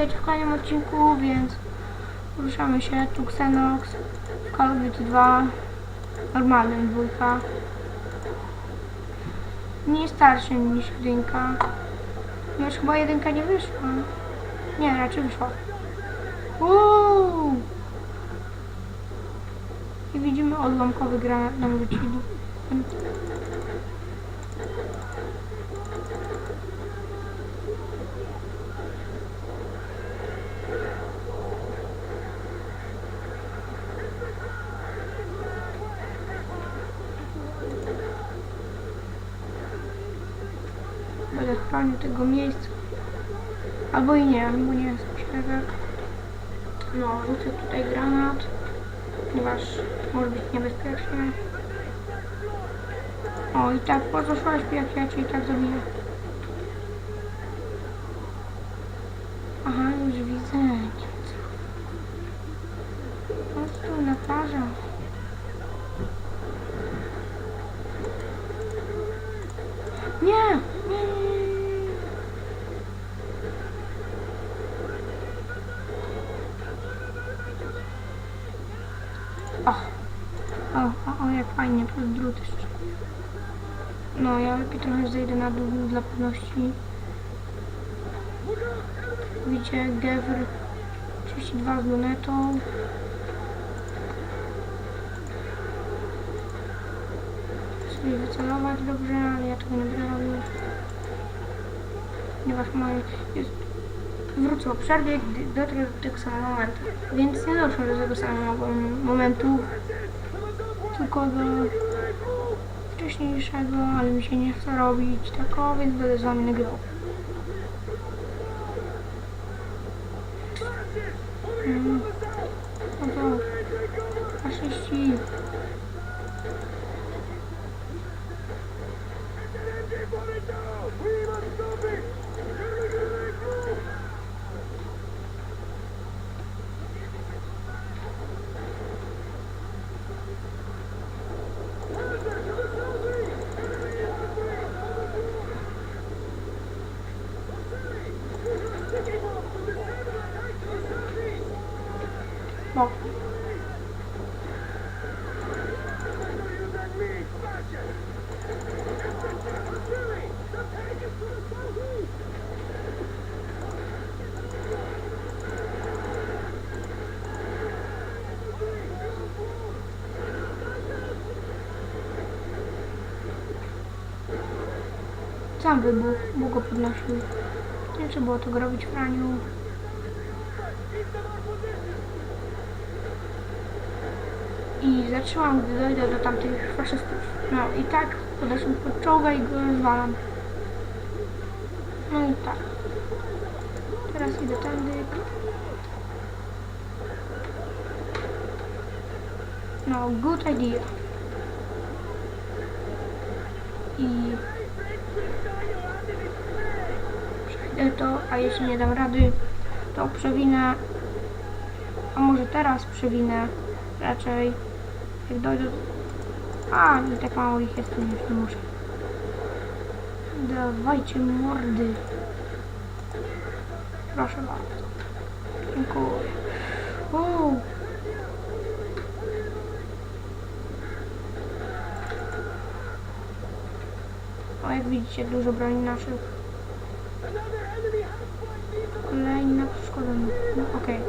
witajcie w kolejnym odcinku, więc ruszamy się. Tu Xenox Call of Duty 2, normalnym dwójka. Nie starszy niż jedynka. Już chyba jedynka nie wyszła. Nie, raczej wyszła. Uuu! I widzimy odłamkowy granat nam wrócili. Chronił tego miejsca. Albo i nie, bo nie jest szereg. No, rzucę tutaj granat, ponieważ może być niebezpiecznie. O, i tak po co jak ja cię i tak zabiję. Aha, już widzę. Po prostu na nie, nie, nie. O, o, o, o, jak fajnie, plus drut jeszcze. No, ja lepiej trochę zejdę na dół dla pewności. Widzicie, Gevr 32 z lunetą. Sobie wycelować dobrze, ale ja tego nie będę robił. Ponieważ moje jest... Wrócę po przerwie, gdy dotrę do tego samego momentu. Więc nie doszło do tego samego momentu, tylko do wcześniejszego, ale mi się nie chce robić tako, więc będę z wami nagrywał. Mm. No to faszyści. No. Sam wybuch, Bóg go podnosił. Nie trzeba było tego robić w praniu. I zatrzymam, gdy dojdę do tamtych faszystów. No i tak podeszłem pod czołga i go rozwalam. No i tak. Teraz idę tędy. No, good idea. I to, a jeśli nie dam rady, to przewinę. A może teraz przewinę raczej jak dojdę. A, i tak mało ich jest, to już nie muszę. Dawajcie mordy. Proszę bardzo. Dziękuję. Uuu. O, jak widzicie, dużo broni naszych. Kolejna przeszkoda. No, okej.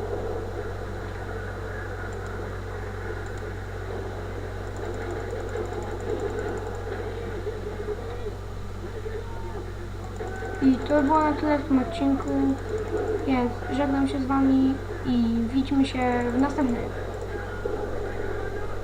I to było na tyle w tym odcinku, więc żegnam się z Wami i widzimy się w następnym.